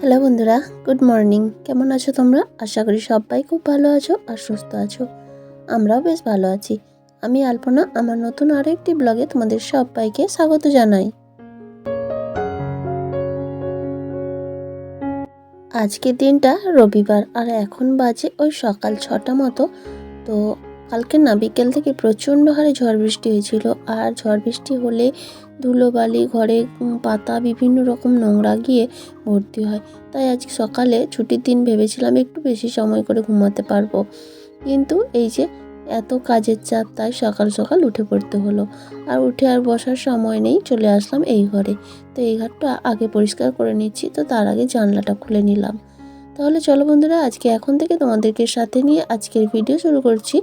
Hello বন্ধুরা, good morning. কেমন আছো তোমরা? আশা করি সবাই খুব ভালো আছো আর সুস্থ আছো। আমরাও বেশ ভালো আছি। আমি আলপনা, আমার নতুন আরও একটি ব্লগে তোমাদের সবাইকে স্বাগত জানাই। আজকের দিনটা রবিবার, আর এখন বাজে ওই সকাল ছটা মতো। তো কালকে না বিকেল থেকে প্রচণ্ড হারে ঝড় বৃষ্টি হয়েছিল। আর ঝড় বৃষ্টি হলে ধুলোবালি, ঘরে পাতা, বিভিন্ন রকম নোংরা গিয়ে ভর্তি হয়। তাই আজ সকালে ছুটির দিন ভেবেছিলাম একটু বেশি সময় করে ঘুমাতে পারব। কিন্তু এই যে এত কাজের চাপ, তাই সকাল সকাল উঠে পড়তে হলো। আর উঠে আর বসার সময় নেই, চলে আসলাম এই ঘরে। তো এই ঘরটা আগে পরিষ্কার করে নিচ্ছি, তো তার আগে জানলাটা খুলে নিলাম। তাহলে চলো বন্ধুরা, আজকে এখন থেকে তোমাদেরকে সাথে নিয়ে আজকের ভিডিও শুরু করছি।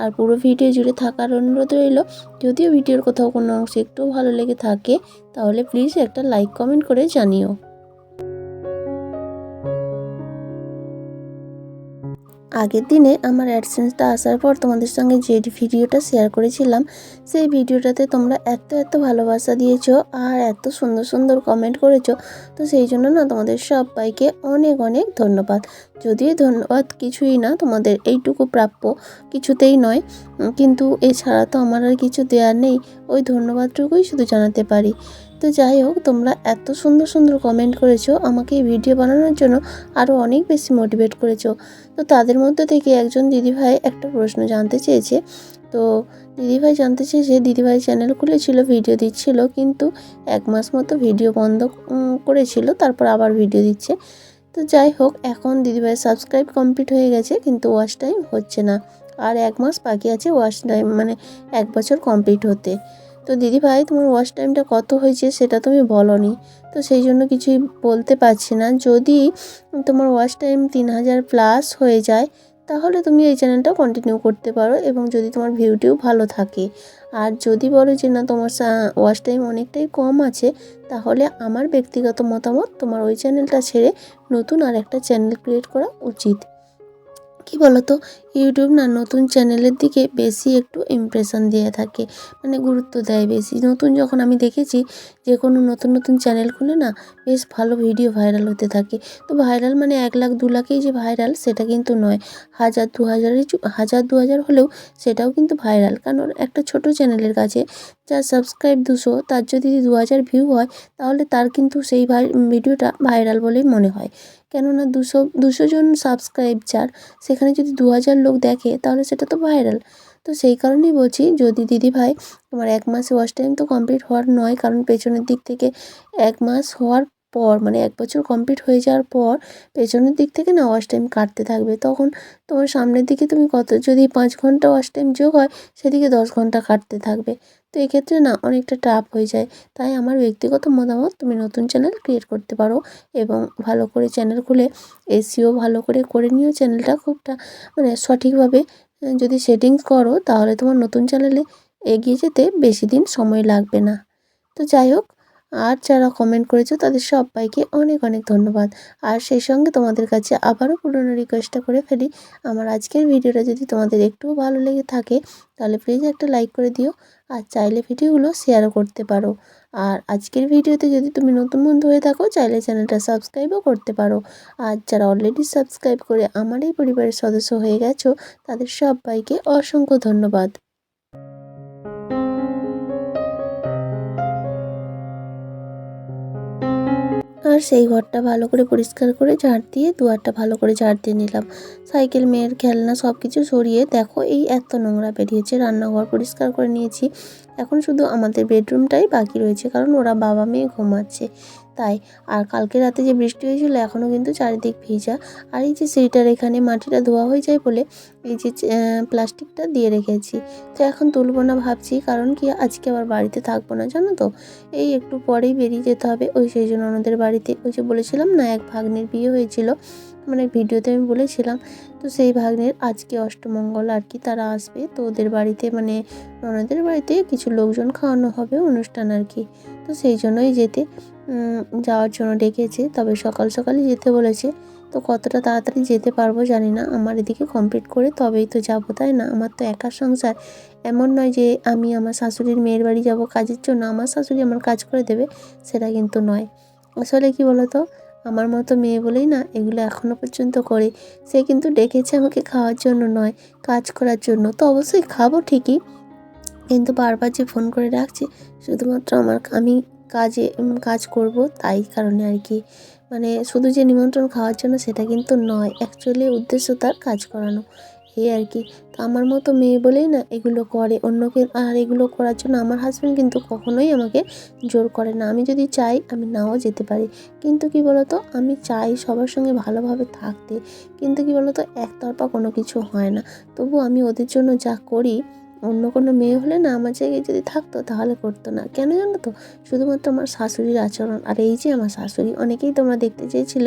আর পুরো ভিডিও জুড়ে থাকার অনুরোধ রইল, যদিও ভিডিওর কোথাও কোনো অংশ একটু ভালো লেগে থাকে, তাহলে প্লিজ একটা লাইক কমেন্ট করে জানিও। আগের দিনে আমার অ্যাডসেন্সটা আসার পর তোমাদের সঙ্গে যে ভিডিওটা শেয়ার করেছিলাম, সেই ভিডিওটাতে তোমরা এত এত ভালোবাসা দিয়েছ আর এত সুন্দর সুন্দর কমেন্ট করেছ। তো সেই জন্য না তোমাদের সবাইকে অনেক অনেক ধন্যবাদ। যদিও ধন্যবাদ কিছুই না, তোমাদের এইটুকু প্রাপ্য, কিছুতেই নয়। কিন্তু এছাড়া তো আমার আর কিছু দেওয়ার নেই। ওই ধন্যবাদটুকুই শুধু জানাতে পারি। তো যাই হোক, তোমরা এত সুন্দর সুন্দর কমেন্ট করেছ, আমাকে এই ভিডিও বানানোর জন্য আরও অনেক বেশি মোটিভেট করেছ। তো তাদের মধ্যে থেকে একজন দিদিভাই একটা প্রশ্ন জানতে চেয়েছে। তো দিদিভাই জানতে চেয়েছে, দিদিভাই চ্যানেল খুলেছিল ভিডিও দিচ্ছিল, কিন্তু এক মাস মতো ভিডিও বন্ধ করেছিল, তারপর আবার ভিডিও দিচ্ছে। তো যাই হোক, এখন দিদিভাই সাবস্ক্রাইব কমপ্লিট হয়ে গেছে, কিন্তু ওয়াশ টাইম হচ্ছে না। আর এক মাস বাকি আছে ওয়াশ টাইম মানে এক বছর কমপ্লিট হতে। তো দিদিভাই তোমার ওয়াচ টাইমটা কত হয়েছে সেটা তুমি বলনি। তো সেই জন্য কিছুই বলতে পারছি না। যদি তোমার ওয়াচ টাইম তিন হাজার প্লাস হয়ে যায়, তাহলে তুমি এই চ্যানেলটা কন্টিনিউ করতে পারো এবং যদি তোমার ভিউটিও ভালো থাকে। আর যদি বলো যে না, তোমার ওয়াচ টাইম অনেকটাই কম আছে, তাহলে আমার ব্যক্তিগত মতামত তোমার ওই চ্যানেলটা ছেড়ে নতুন আর একটা চ্যানেল ক্রিয়েট করা উচিত। কি বলতো? ইউটিউব না নতুন চ্যানেলের দিকে বেশি একটু ইমপ্রেশন দিয়ে থাকে মানে গুরুত্ব দেয় বেশি। নতুন যখন আমি দেখেছি যে কোনো নতুন নতুন চ্যানেল খুলে না, বেশ ভালো ভিডিও ভাইরাল হতে থাকে। তো ভাইরাল মানে এক লাখ, দু লাখেই যে ভাইরাল সেটা কিন্তু নয়, হাজার, দু হাজারের হাজার, দু হাজার হলেও সেটাও কিন্তু ভাইরাল কারণ একটা ছোট চ্যানেলের কাছে যার সাবস্ক্রাইব দুশো, তার যদি দু হাজার ভিউ হয়, তাহলে তার কিন্তু সেই ভিডিওটা ভাইরাল বলেই মনে হয়। কেননা দুশো দুশো জন সাবস্ক্রাইব যার সেখানে যদি দু হাজার লোক দেখে, তাহলে সেটা তো ভাইরাল তো সেই কারণেই বলছি, যদি দিদি ভাই তোমার এক মাসে ওয়াচ টাইম তো কমপ্লিট হওয়ার নয়, কারণ পেছনের দিক থেকে এক মাস হওয়ার পর মানে এক বছর কমপ্লিট হয়ে যাওয়ার পর, পেছনের দিক থেকে না ওয়াচ টাইম কাটতে থাকবে। তখন তোমার সামনের দিকে তুমি কত, যদি পাঁচ ঘণ্টা ওয়াচ টাইম যোগ হয়, সেদিকে দশ ঘণ্টা কাটতে থাকবে। তো এক্ষেত্রে না অনেকটা টাফ হয়ে যায়। তাই আমার ব্যক্তিগত মতামত, তুমি নতুন চ্যানেল ক্রিয়েট করতে পারো এবং ভালো করে চ্যানেল খুলে এসিও ভালো করে করে নিও। চ্যানেলটা খুবটা মানে সঠিকভাবে যদি সেটিংস করো, তাহলে তোমার নতুন চ্যানেলে এগিয়ে যেতে বেশি দিন সময় লাগবে না। তো যাই হোক আর যারা কমেন্ট করেছ, তাদের সবাইকে অনেক অনেক ধন্যবাদ। আর সেই সঙ্গে তোমাদের কাছে আবারও পুরনো রিকোয়েস্টটা করে ফেলি। আমার আজকের ভিডিওটা যদি তোমাদের একটুও ভালো লেগে থাকে, তাহলে প্লিজ একটা লাইক করে দিও আর চাইলে ভিডিওগুলো শেয়ারও করতে পারো। আর আজকের ভিডিওতে যদি তুমি নতুন বন্ধু হয়ে থাকো, চাইলে চ্যানেলটা সাবস্ক্রাইবও করতে পারো। আর যারা অলরেডি সাবস্ক্রাইব করে আমার এই পরিবারের সদস্য হয়ে গেছো, তাদের সবাইকে অসংখ্য ধন্যবাদ। সেই ঘরটা ভালো করে পরিষ্কার করে ঝাড় দিয়ে, দুয়ারটা ভালো করে ঝাড় দিয়ে নিলাম। সাইকেল, মেয়ের খেলনা সব কিছু সরিয়ে দেখো এই এত নোংরা বেরিয়েছে, রান্নাঘর পরিষ্কার করে নিয়েছি। এখন শুধু আমাদের বেডরুমটাই বাকি রয়েছে, কারণ ওরা বাবা মেয়ে ঘুমাচ্ছে। তাই। আর কালকে রাতে যে বৃষ্টি হয়েছিল, এখনও কিন্তু চারিদিক ভিজা। আর এই যে সেইটার এখানে মাটিটা ধোয়া হয়ে যায় বলে এই যে প্লাস্টিকটা দিয়ে রেখেছি। তো এখন তুলবো না ভাবছি, কারণ কি আজকে আবার বাড়িতে থাকব না, জানো তো? এই একটু পরেই বেরিয়ে যেতে হবে। ওই সেই জন্য ওনাদের বাড়িতে ওই যে বলেছিলাম না, এক ভাগ্নের বিয়ে হয়েছিল। মানে ভিডিওতে আমি বলেছিলাম। তো সেই ভাগ্নের আজকে অষ্টমঙ্গল আর কি তারা আসবে। তো ওদের বাড়িতে মানে ওনাদের বাড়িতে কিছু লোকজন খাওয়ানো হবে অনুষ্ঠান আর কি। তো সেই জন্যই যেতে যাওয়ার জন্য ডেকেছে। তবে সকাল সকালই যেতে বলেছে। তো কতটা তাড়াতাড়ি যেতে পারব জানি না। আমার এদিকে কমপ্লিট করে তবেই তো যাব, তাই না? আমার তো একা সংসার। এমন নয় যে আমি আমার শাশুড়ির মেয়ের বাড়ি যাব কাজের জন্য। আমার শাশুড়ি আমার কাজ করে দেবে, সেটা কিন্তু নয়। আসলে কি বলতো? আমার মতো মেয়ে বলেই না এগুলো এখনও পর্যন্ত করে। সে কিন্তু ডেকেছে আমাকে খাওয়ার জন্য নয়, কাজ করার জন্য। তো অবশ্যই খাব ঠিকই। কিন্তু বারবার যে ফোন করে ডাকছে, শুধুমাত্র আমার আমি কাজে কাজ করব তাই কারণে আর কি। মানে শুধু যে নিমন্ত্রণ খাওয়ার জন্য সেটা কিন্তু নয় অ্যাকচুয়ালি উদ্দেশ্য তার কাজ করানো। এই আর কি। তো আমার মতো মেয়ে বলেই না এগুলো করে, অন্যকে, আর এগুলো করার জন্য আমার হাজব্যান্ড কিন্তু কখনোই আমাকে জোর করে না। আমি যদি চাই, আমি নাও যেতে পারি। কিন্তু কি বলতো, আমি চাই সবার সঙ্গে ভালোভাবে থাকতে। কিন্তু কি বলতো, একতরফা কোনো কিছু হয় না। তবু আমি ওদের জন্য যা করি অন্য কোনো মেয়ে হলে না আমার জায়গায় যদি থাকতো তাহলে করতো না। কেন জানো তো? শুধুমাত্র আমার শাশুড়ির আচরণ। আর এই যে আমার শাশুড়ি, অনেকেই তোমরা দেখতে চেয়েছিল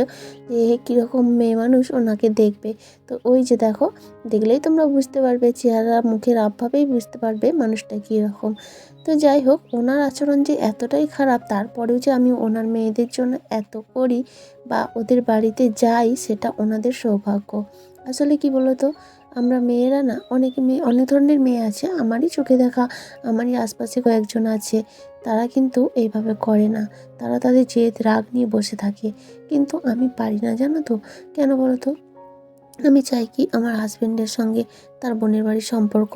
যে কীরকম মেয়ে মানুষ, ওনাকে দেখবে। তো ওই যে দেখো, দেখলেই তোমরা বুঝতে পারবে, চেহারা মুখের আবভাবেই বুঝতে পারবে মানুষটা কীরকম। তো যাই হোক, ওনার আচরণ যে এতটাই খারাপ, তারপরেও যে আমি ওনার মেয়েদের জন্য এত করি বা ওদের বাড়িতে যাই, সেটা ওনাদের সৌভাগ্য। আসলে কি বলো তো আমরা মেয়েরা না, অনেক মেয়ে, অনেক ধরনের মেয়ে আছে, আমারই চোখে দেখা, আমারই আশপাশে কয়েকজন আছে, তারা কিন্তু এইভাবে করে না। তারা তাদের জেদ, রাগ নিয়ে বসে থাকে। কিন্তু আমি পারি না, জানো তো? কেন বলো তো? আমি চাই কি আমার হাজবেন্ডের সঙ্গে তার বোনের বাড়ির সম্পর্ক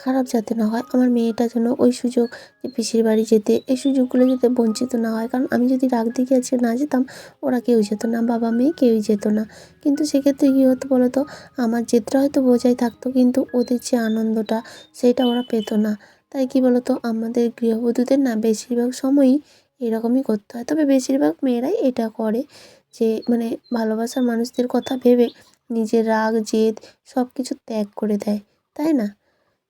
খারাপ যাতে না হয়, আমার মেয়েটা যেন ওই সুযোগ যে পিসির বাড়ি যেতে, এই সুযোগগুলো যাতে বঞ্চিত না হয়। কারণ আমি যদি রাগ দিকে আজকে না যেতাম, ওরা কেউ যেত না, বাবা মেয়ে কেউই যেত না। কিন্তু সেক্ষেত্রে কী হতো বলো তো আমার জেদটা হয়তো বোঝাই থাকতো, কিন্তু ওদের যে আনন্দটা সেটা ওরা পেতো না। তাই কি বলতো, আমাদের গৃহবধূদের না বেশিরভাগ সময়ই এরকমই করতে হয়। তবে বেশিরভাগ মেয়েরাই এটা করে যে মানে ভালোবাসার মানুষদের কথা ভেবে নিজের রাগ, জেদ সব কিছু ত্যাগ করে দেয়, তাই না?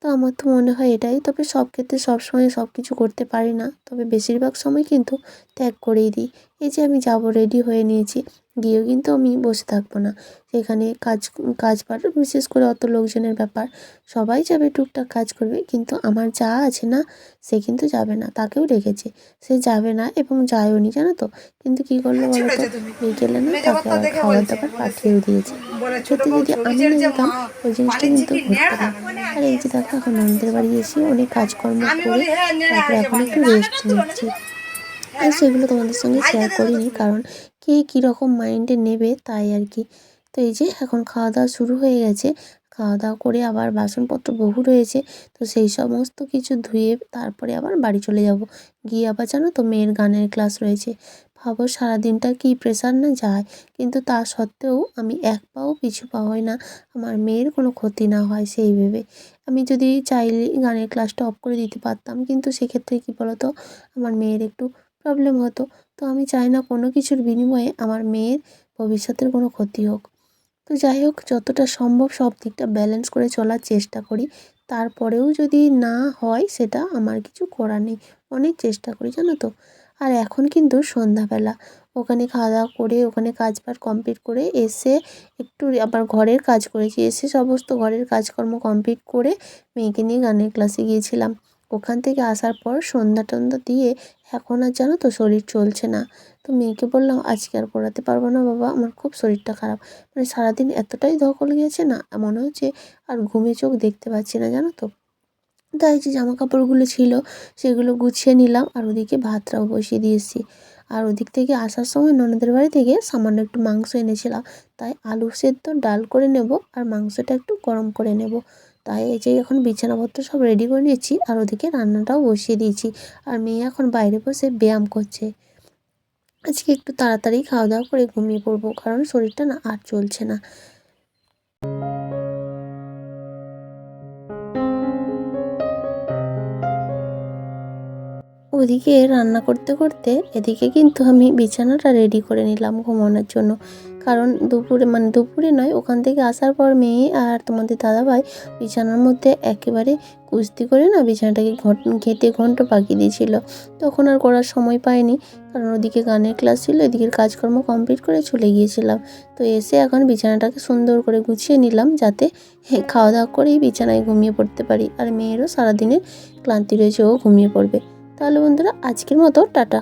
তো আমার তো মনে হয় এটাই। তবে সব ক্ষেত্রে সব সময় সব কিছু করতে পারি না। তবে বেশিরভাগ সময় কিন্তু ত্যাগ করেই দিই। এই যে আমি যাব রেডি হয়ে নিয়েছি গিয়েও কিন্তু আমি বসে থাকব না সেখানে কাজ কাজ পার বিশেষ করে অত লোকজনের ব্যাপার সবাই যাবে টুকটাক কাজ করবে কিন্তু আমার যা আছে না সে কিন্তু যাবে না তাকেও রেখেছে সে যাবে না এবং যায়ও নি জানো তো কিন্তু কী করল বলো তো বিকেলে না তাকে আবার খাবার দাবার পাঠিয়েও দিয়েছে সত্যি যদি আমি না যেতাম ওই জিনিসটা কিন্তু আর এই যে দেখো এখন ননদের বাড়ি এসে অনেক কাজকর্ম করে তারপরে এখন একটু রেস্ট নিচ্ছি আর সেগুলো তোমাদের সঙ্গে শেয়ার করিনি, কারণ কে কীরকম মাইন্ডে নেবে তাই আর কি। তো এই যে এখন খাওয়া দাওয়া শুরু হয়ে গেছে খাওয়া দাওয়া করে আবার বাসনপত্র বহু রয়েছে, তো সেই সমস্ত কিছু ধুয়ে তারপরে আবার বাড়ি চলে যাব। গিয়ে আবার জানো তো মেয়ের গানের ক্লাস রয়েছে। ভাবো সারাদিনটা কি প্রেশার না যায়, কিন্তু তা সত্ত্বেও আমি এক পাও পিছু পা হয় না, আমার মেয়ের কোনো ক্ষতি না হয় সেই ভেবে। আমি যদি চাইলে গানের ক্লাসটা অফ করে দিতে পারতাম, কিন্তু সেক্ষেত্রে কী বলতো, আমার মেয়ের একটু প্রবলেম হতো। তো আমি চাই না কোনো কিছুর বিনিময়ে আমার মেয়ের ভবিষ্যতের কোনো ক্ষতি হোক। তো যাই হোক, যতটা সম্ভব সব দিকটা ব্যালেন্স করে চলার চেষ্টা করি। তারপরেও যদি না হয়, সেটা আমার কিছু করার নেই। অনেক চেষ্টা করি, জানো তো। আর এখন কিন্তু সন্ধ্যাবেলা। ওখানে খাওয়া দাওয়া করে, ওখানে কাজ বাজ কমপ্লিট করে এসে একটু আবার ঘরের কাজ করেছি। এসে সমস্ত ঘরের কাজকর্ম কমপ্লিট করে মেয়েকে নিয়ে গানের ক্লাসে গিয়েছিলাম। ওখান থেকে আসার পর সন্ধ্যা টন্ধ্যা দিয়ে এখন আর জানো তো শরীর চলছে না। তো মেয়েকে বললাম, আজকে আর পড়াতে পারব না বাবা, আমার খুব শরীরটা খারাপ। মানে সারাদিন এতটাই ধকল গেছে না মনে হচ্ছে আর ঘুমে চোখ দেখতে পাচ্ছি না, জানো তো। তাই যে জামা কাপড়গুলো ছিল সেগুলো গুছিয়ে নিলাম আর ওদিকে ভাতটাও বসিয়ে দিয়েছি। আর ওদিক থেকে আসার সময় ননদের বাড়ি থেকে সামান্য একটু মাংস এনেছিলাম। তাই আলু সেদ্ধ ডাল করে নেব আর মাংসটা একটু গরম করে নেব। তাই এই যে এখন বিছানাপত্র সব রেডি করে নিয়েছি আর ওদিকে রান্নাটাও বসিয়ে দিয়েছি। আর মেয়ে এখন বাইরে বসে ব্যায়াম করছে। আজকে একটু তাড়াতাড়ি খাওয়া দাওয়া করে ঘুমিয়ে পড়ব কারণ শরীরটা না আর চলছে না। ওদিকে রান্না করতে করতে এদিকে কিন্তু আমি বিছানাটা রেডি করে নিলাম ঘুমানোর জন্য। কারণ দুপুরে মানে দুপুরে নয়, ওখান থেকে আসার পর মেয়ে আর তোমাদের দাদাভাই বিছানার মধ্যে একেবারে কুস্তি করে না বিছানাটাকে ঘট, ঘেঁটে ঘন্ট পাকিয়ে দিয়েছিল। তখন আর করার সময় পাইনি, কারণ ওদিকে গানের ক্লাস ছিল, এদিকের কাজকর্ম কমপ্লিট করে চলে গিয়েছিলাম। তো এসে এখন বিছানাটাকে সুন্দর করে গুছিয়ে নিলাম যাতে খাওয়া দাওয়া করেই বিছানায় ঘুমিয়ে পড়তে পারি। আর মেয়েরও সারাদিনের ক্লান্তি রয়েছে, ও ঘুমিয়ে পড়বে। তাহলে বন্ধুরা, আজকের মতো, টাটা।